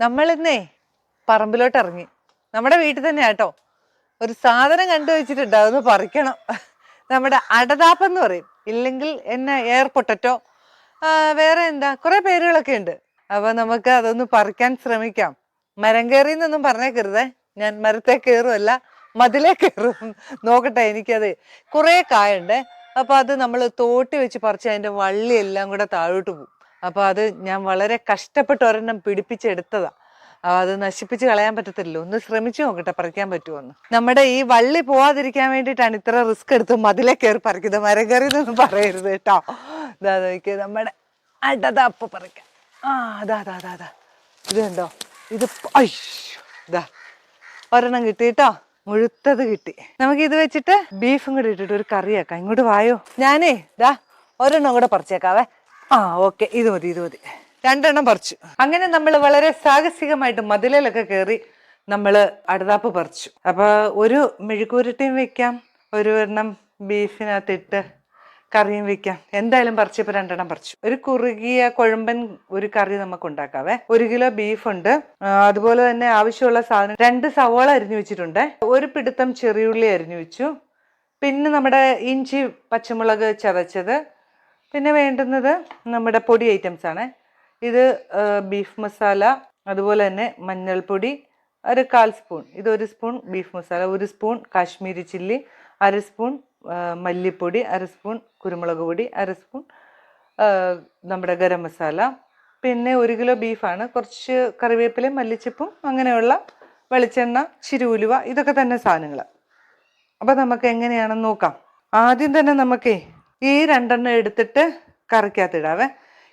നമ്മളിന്നേ പറമ്പിലോട്ട് ഇറങ്ങി നമ്മുടെ വീട്ടിൽ തന്നെ കേട്ടോ ഒരു സാധനം കണ്ടു വെച്ചിട്ടുണ്ട് അതൊന്ന് പറിക്കണം. നമ്മുടെ അടതാപ്പെന്ന് പറയും. ഇല്ലെങ്കിൽ എന്നെ എയർ പൊട്ടറ്റോ. വേറെ എന്താ കുറെ പേരുകളൊക്കെ ഉണ്ട്. അപ്പൊ നമുക്ക് അതൊന്ന് പറിക്കാൻ ശ്രമിക്കാം. മരം കയറി എന്നൊന്നും പറഞ്ഞേക്കരുതേ. ഞാൻ മരത്തെ കയറുമല്ല മതിലേ കയറും. നോക്കട്ടെ എനിക്കത് കുറേ കായുണ്ട്. അപ്പൊ അത് നമ്മൾ തോട്ടി വെച്ച് പറിച്ച് അതിന്റെ വള്ളിയെല്ലാം കൂടെ താഴോട്ട് പോകും അപ്പൊ അത് ഞാൻ വളരെ കഷ്ടപ്പെട്ട് ഒരെണ്ണം പിടിപ്പിച്ചെടുത്തതാ. അത് നശിപ്പിച്ച് കളയാൻ പറ്റത്തില്ലല്ലോ. ഒന്ന് ശ്രമിച്ചു നോക്കട്ടെ പറിക്കാൻ പറ്റുമോന്ന് നമ്മുടെ ഈ വള്ളി പോവാതിരിക്കാൻ വേണ്ടിയിട്ടാണ് ഇത്ര റിസ്ക് എടുത്ത് മതിലെ കയറി പറിക്കുന്നത്. മരം കയറി എന്നൊന്നും പറയരുത് കേട്ടോ. ഇതാ നോക്കി നമ്മുടെ അപ്പ പറിക്കാം ആ അതാ അതാ അതാ അതാ ഇത് കണ്ടോ? ഇത് ഇതാ ഒരെണ്ണം കിട്ടി കേട്ടോ. മുഴുത്തത് കിട്ടി. നമുക്ക് ഇത് വെച്ചിട്ട് ബീഫും കൂടി ഇട്ടിട്ട് ഒരു കറിയാക്കാം ഇങ്ങോട്ട് വായോ? ഞാനേ ഇതാ ഒരെണ്ണം കൂടെ പറിച്ചേക്കാവേ. ആ ഓക്കെ ഇത് മതി ഇത് മതി. രണ്ടെണ്ണം പറിച്ചു. അങ്ങനെ നമ്മൾ വളരെ സാഹസികമായിട്ട് മതിലിലൊക്കെ കയറി നമ്മൾ അടുതാപ്പ് പറിച്ചു. അപ്പൊ ഒരു മെഴുക്കൂരട്ടിയും വെക്കാം ഒരു എണ്ണം ബീഫിനകത്തിട്ട് കറിയും വെക്കാം. എന്തായാലും പറിച്ചപ്പോൾ രണ്ടെണ്ണം പറിച്ചു. ഒരു കുറുകിയ കുഴമ്പൻ ഒരു കറി നമുക്ക് ഉണ്ടാക്കാവേ. ഒരു കിലോ ബീഫ് ഉണ്ട് അതുപോലെ തന്നെ ആവശ്യമുള്ള സാധനം രണ്ട് സവോള അരിഞ്ഞു വെച്ചിട്ടുണ്ട്. ഒരു പിടുത്തം ചെറിയുള്ളി അരിഞ്ഞു വെച്ചു. പിന്നെ നമ്മുടെ ഇഞ്ചി പച്ചമുളക് ചതച്ചത് പിന്നെ വേണ്ടുന്നത് നമ്മുടെ പൊടി ഐറ്റംസ് ആണ്. ഇത് ബീഫ് മസാല അതുപോലെ തന്നെ മഞ്ഞൾപ്പൊടി ഒരു കാൽ സ്പൂൺ ഇത് ഒരു സ്പൂൺ ബീഫ് മസാല ഒരു സ്പൂൺ കാശ്മീരി ചില്ലി അര സ്പൂൺ മല്ലിപ്പൊടി അര സ്പൂൺ കുരുമുളക് പൊടി അര സ്പൂൺ നമ്മുടെ ഗരം മസാല പിന്നെ ഒരു കിലോ ബീഫാണ് കുറച്ച് കറിവേപ്പിലയും മല്ലിച്ചപ്പും അങ്ങനെയുള്ള വെളിച്ചെണ്ണ ചിരുവുലുവ ഇതൊക്കെ തന്നെ സാധനങ്ങൾ അപ്പോൾ നമുക്ക് എങ്ങനെയാണെന്ന് നോക്കാം. ആദ്യം തന്നെ നമുക്കേ ഈ രണ്ടെണ്ണം എടുത്തിട്ട് കറിക്കകത്തിടാവേ.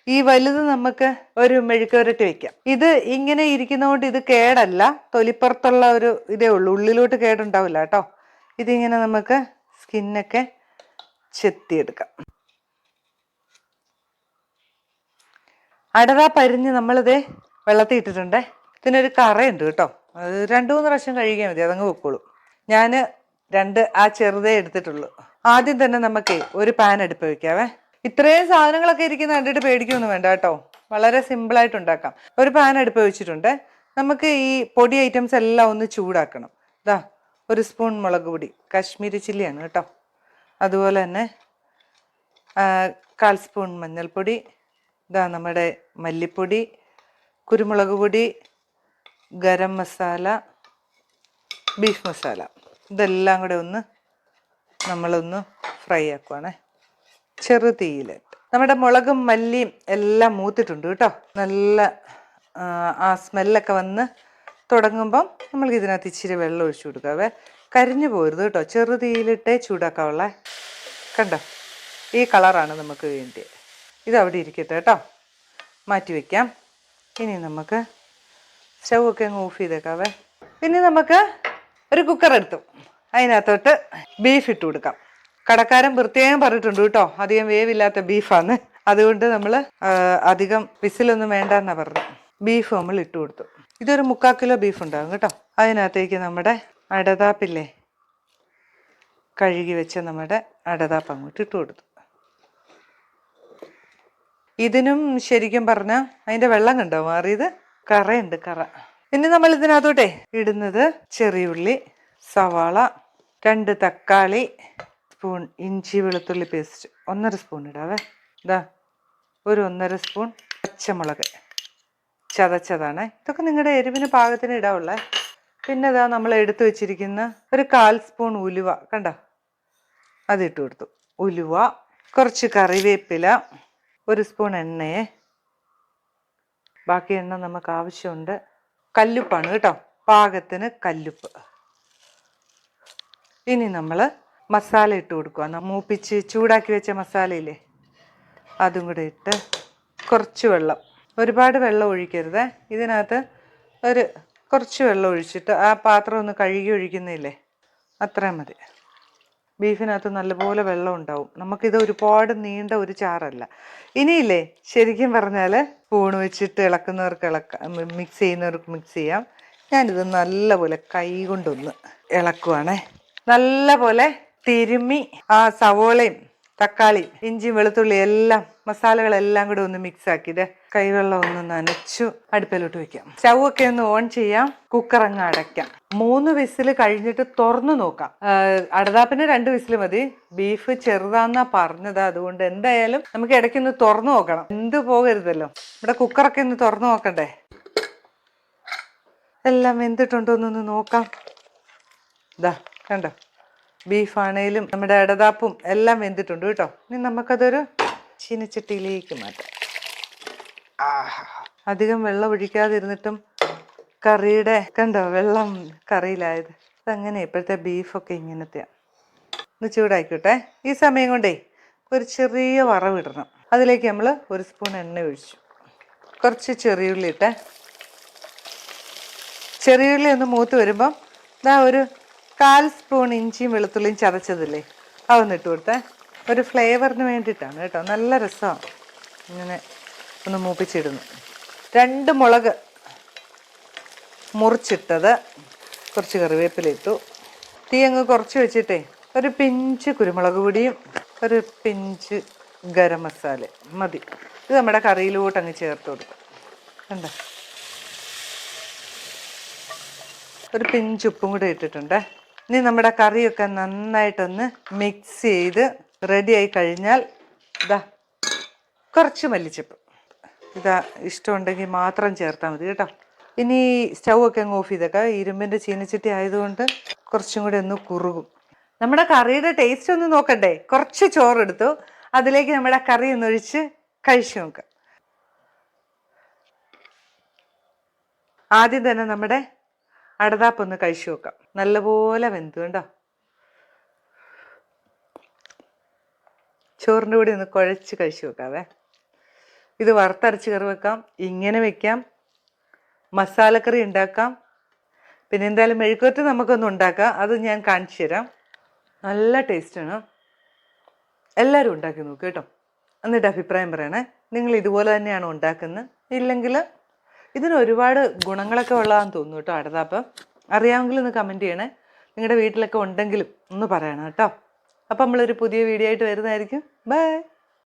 ഈ വലുത് നമുക്ക് ഒരു മെഴുക്കുവരട്ടി വെക്കാം. ഇത് ഇങ്ങനെ ഇരിക്കുന്നതുകൊണ്ട് ഇത് കേടല്ല. തൊലിപ്പുറത്തുള്ള ഒരു ഇതേ ഉള്ളൂ. ഉള്ളിലോട്ട് കേടുണ്ടാവില്ല കേട്ടോ. ഇതിങ്ങനെ നമുക്ക് സ്കിന്നൊക്കെ ചെത്തിയെടുക്കാം. അടതാ പരിഞ്ഞ് നമ്മളിതേ വെള്ളത്തിൽ ഇട്ടിട്ടുണ്ടേ. ഇതിനൊരു കറയുണ്ട് കേട്ടോ. അത് രണ്ടു മൂന്ന് പ്രാവശ്യം കഴുകിയാൽ മതി. അതങ്ങ് വെക്കോളൂ ഞാൻ രണ്ട് ആ ചെറുതേ എടുത്തിട്ടുള്ളൂ. ആദ്യം തന്നെ നമുക്ക് ഒരു പാൻ അടുപ്പ് വെക്കാവേ. ഇത്രയും സാധനങ്ങളൊക്കെ ഇരിക്കുന്ന കണ്ടിട്ട് പേടിക്കൊന്നും വേണ്ട കേട്ടോ. വളരെ സിമ്പിളായിട്ട് ഉണ്ടാക്കാം. ഒരു പാൻ അടുപ്പ് വെച്ചിട്ടുണ്ട്. നമുക്ക് ഈ പൊടി ഐറ്റംസ് എല്ലാം ഒന്ന് ചൂടാക്കണം. ഇതാ ഒരു സ്പൂൺ മുളക് പൊടി കാശ്മീരി ചില്ലിയാണ് കേട്ടോ. അതുപോലെ തന്നെ കാൽ സ്പൂൺ മഞ്ഞൾപ്പൊടി ഇതാ നമ്മുടെ മല്ലിപ്പൊടി കുരുമുളക് പൊടി ഗരം മസാല ബീഫ് മസാല. ഇതെല്ലാം കൂടെ ഒന്ന് നമ്മളൊന്ന് ഫ്രൈ ആക്കുവാണേ. ചെറു തീയിലിട്ട്. നമ്മുടെ മുളകും മല്ലിയും എല്ലാം മൂത്തിട്ടുണ്ട് കേട്ടോ. നല്ല ആ, സ്മെല്ലൊക്കെ വന്ന് തുടങ്ങുമ്പം നമ്മൾക്ക് ഇതിനകത്ത് ഇച്ചിരി വെള്ളം ഒഴിച്ചു കൊടുക്കാവേ. കരിഞ്ഞു പോരുത് കേട്ടോ. ചെറു തീയിലിട്ടേ ചൂടാക്കാവുള്ളേ. കണ്ടോ? ഈ കളറാണ് നമുക്ക് വേണ്ടിയത് ഇത് അവിടെ ഇരിക്കട്ടെ കേട്ടോ. മാറ്റി വയ്ക്കാം ഇനി നമുക്ക് സ്റ്റൗ ഒക്കെ അങ്ങ് ഓഫ് ചെയ്തേക്കാവേ. ഇനി നമുക്ക് ഒരു കുക്കർ എടുത്തു അതിനകത്തോട്ട് ബീഫ് ഇട്ട് കൊടുക്കാം. കടക്കാരൻ പ്രത്യേകം പറഞ്ഞിട്ടുണ്ട് കേട്ടോ. അധികം വേവില്ലാത്ത ബീഫാന്ന് അതുകൊണ്ട് നമ്മൾ അധികം വിസിലൊന്നും വേണ്ട എന്നാ പറഞ്ഞു ബീഫ് നമ്മൾ ഇട്ട് കൊടുത്തു. ഇതൊരു മുക്കാൽ കിലോ ബീഫ് ഉണ്ടാകും കേട്ടോ. അതിനകത്തേക്ക് നമ്മുടെ അടതാപ്പില്ലേ? കഴുകി വെച്ച നമ്മുടെ അടതാപ്പ് അങ്ങോട്ട് ഇട്ട് കൊടുത്തു. ഇതിനും ശരിക്കും പറഞ്ഞാൽ അതിന്റെ വെള്ളം കണ്ടോ മാറിയത് കറയുണ്ട് കറ. ഇനി നമ്മൾ ഇതിനകത്തോട്ടെ ഇടുന്നത് ചെറിയുള്ളി സവാള രണ്ട് തക്കാളി സ്പൂൺ ഇഞ്ചി വെളുത്തുള്ളി പേസ്റ്റ്. ഒന്നര സ്പൂൺ ഇടാവേ. ഇതാ ഒരു ഒന്നര സ്പൂൺ പച്ചമുളക്. ചതച്ചതാണ്. ഇതൊക്കെ നിങ്ങളുടെ എരിവിന് പാകത്തിന് ഇടാവുള്ളേ. പിന്നെ ഇതാ നമ്മൾ എടുത്തു വെച്ചിരിക്കുന്ന ഒരു കാൽ സ്പൂൺ ഉലുവ കണ്ടോ? അതിട്ട് കൊടുത്തു. ഉലുവ കുറച്ച് കറിവേപ്പില ഒരു സ്പൂൺ എണ്ണയെ. ബാക്കി എണ്ണ നമുക്ക് ആവശ്യമുണ്ട്. കല്ലുപ്പാണ് കേട്ടോ. പാകത്തിന് കല്ലുപ്പ്. ഇനി നമ്മൾ മസാല ഇട്ട് കൊടുക്കുക മൂപ്പിച്ച് ചൂടാക്കി വെച്ച മസാലയില്ലേ? അതും കൂടെ ഇട്ട് കുറച്ച് വെള്ളം. ഒരുപാട് വെള്ളം ഒഴിക്കരുത്. ഇതിനകത്ത് ഒരു കുറച്ച് വെള്ളം ഒഴിച്ചിട്ട് ആ പാത്രം ഒന്ന് കഴുകി ഒഴിക്കുന്നില്ലേ? അത്രയും മതി. ബീഫിനകത്ത് നല്ലപോലെ വെള്ളം ഉണ്ടാവും. നമുക്കിത് ഒരുപാട് നീണ്ട ഒരു ചാറല്ല. ഇനിയില്ലേ ശരിക്കും പറഞ്ഞാൽ സ്പൂൺ വെച്ചിട്ട് ഇളക്കുന്നവർക്ക് ഇളക്ക മിക്സ് ചെയ്യുന്നവർക്ക് മിക്സ് ചെയ്യാം. ഞാനിത് നല്ലപോലെ കൈ കൊണ്ടൊന്ന് ഇളക്കുവാണേ. നല്ലപോലെ തിരുമ്മി ആ സവോളയും തക്കാളി ഇഞ്ചി വെളുത്തുള്ളി എല്ലാം മസാലകളെല്ലാം കൂടെ ഒന്ന് മിക്സ് ആക്കിയിട്ട് കൈവെള്ളം ഒന്ന് നനച്ചു അടുപ്പിലോട്ട് വെക്കാം. ഒക്കെ ഒന്ന് ഓൺ ചെയ്യാം. കുക്കർ അങ്ങ് അടയ്ക്കാം. മൂന്ന് വിസിൽ കഴിഞ്ഞിട്ട് തുറന്നു നോക്കാം. അടതാപ്പിന് രണ്ട് വിസിൽ മതി. ബീഫ് ചെറുതാന്നാ പറഞ്ഞത്. അതുകൊണ്ട് എന്തായാലും നമുക്ക് ഇടയ്ക്കൊന്ന് തുറന്നു നോക്കണം. എന്ത് പോകരുതല്ലോ. ഇവിടെ കുക്കറൊക്കെ ഒന്ന് തുറന്നു നോക്കണ്ടേ? എല്ലാം വെന്തിട്ടുണ്ടോ എന്നൊന്ന് നോക്കാം. ഇതാ കണ്ടോ? ബീഫാണേലും നമ്മുടെ ഇടതാപ്പും എല്ലാം വെന്തിട്ടുണ്ട് കേട്ടോ. ഇനി നമുക്കതൊരു ചീനച്ചട്ടിയിലേക്ക് മാറ്റാം. അധികം വെള്ളം ഒഴിക്കാതിരുന്നിട്ടും കറിയുടെ കണ്ടോ വെള്ളം കറിയിലായത്. അതങ്ങനെ ഇപ്പോഴത്തെ ബീഫൊക്കെ ഇങ്ങനത്തെയാണ് ഒന്ന് ചൂടായിക്കോട്ടെ. ഈ സമയം കൊണ്ടേ ഒരു ചെറിയ വറവിടണം അതിലേക്ക് നമ്മൾ ഒരു സ്പൂൺ എണ്ണ ഒഴിച്ചു. കുറച്ച് ചെറിയുള്ളി ഇട്ടേ. ചെറിയുള്ളി ഒന്ന് മൂത്ത് വരുമ്പം ഇതാ ഒരു കാൽ സ്പൂൺ ഇഞ്ചിയും വെളുത്തുള്ളിയും ചതച്ചതില്ലേ? അതൊന്ന് ഇട്ട് കൊടുത്തേ. ഒരു ഫ്ലേവറിന് വേണ്ടിയിട്ടാണ് കേട്ടോ. നല്ല രസമാണ് ഇങ്ങനെ ഒന്ന് മൂപ്പിച്ചിടുന്നു. രണ്ട് മുളക് മുറിച്ചിട്ടത് കുറച്ച് കറിവേപ്പില ഇട്ടു. തീ അങ്ങ് കുറച്ച് വെച്ചിട്ടേ ഒരു പിഞ്ച് കുരുമുളക് പൊടിയും ഒരു പിഞ്ച് ഗരം മസാല. മതി. ഇത് നമ്മുടെ കറിയിലോട്ട് അങ്ങ് ചേർത്ത് കൊടുക്കും. കണ്ടോ? ഒരു പിഞ്ച് ഉപ്പും കൂടെ ഇട്ടിട്ടുണ്ട്. ഇനി നമ്മുടെ കറിയൊക്കെ നന്നായിട്ടൊന്ന് മിക്സ് ചെയ്ത് റെഡിയായി കഴിഞ്ഞാൽ ഇതാ കുറച്ച് മല്ലിച്ചപ്പ്. ഇതാ ഇഷ്ടമുണ്ടെങ്കിൽ മാത്രം ചേർത്താൽ മതി കേട്ടോ. ഇനി സ്റ്റൗ ഒക്കെ അങ്ങ് ഓഫ് ചെയ്തേക്ക. ഇരുമ്പിന്റെ ചീനച്ചട്ടി ആയതുകൊണ്ട് കുറച്ചും കൂടി ഒന്ന് കുറുകും. നമ്മുടെ കറിയുടെ ടേസ്റ്റ് ഒന്ന് നോക്കണ്ടേ? കുറച്ച് ചോറെടുത്തു. അതിലേക്ക് നമ്മുടെ കറി ഒന്നൊഴിച്ച് കഴിച്ചു നോക്കാം. ആദ്യം തന്നെ നമ്മുടെ അടതാപ്പൊന്ന് കഴിച്ചു വെക്കാം നല്ലപോലെ വെന്തു കണ്ടോ? ചോറിന്റെ കൂടെ ഒന്ന് കുഴച്ച് കഴിച്ചു വെക്കാവേ ഇത് വറുത്തരച്ച് കറി വെക്കാം. ഇങ്ങനെ വെക്കാം. മസാലക്കറി ഉണ്ടാക്കാം. പിന്നെ എന്തായാലും മെഴുക്കുവരട്ടി നമുക്കൊന്ന് ഉണ്ടാക്കാം. അത് ഞാൻ കാണിച്ചു തരാം. നല്ല ടേസ്റ്റാണ് എല്ലാവരും ഉണ്ടാക്കി നോക്കൂ കേട്ടോ. എന്നിട്ട് അഭിപ്രായം പറയണേ. നിങ്ങൾ ഇതുപോലെ തന്നെയാണ് ഉണ്ടാക്കുന്നത്? ഇല്ലെങ്കിൽ ഇതിന് ഒരുപാട് ഗുണങ്ങളൊക്കെ ഉള്ളതാന്ന് തോന്നുന്നു കേട്ടോ അടതാപ്പം അറിയാമെങ്കിൽ ഒന്ന് കമന്റ് ചെയ്യണേ. നിങ്ങളുടെ വീട്ടിലൊക്കെ ഉണ്ടെങ്കിലും ഒന്ന് പറയണം കേട്ടോ. അപ്പം നമ്മളൊരു പുതിയ വീഡിയോ ആയിട്ട് വരുന്നതായിരിക്കും. ബൈ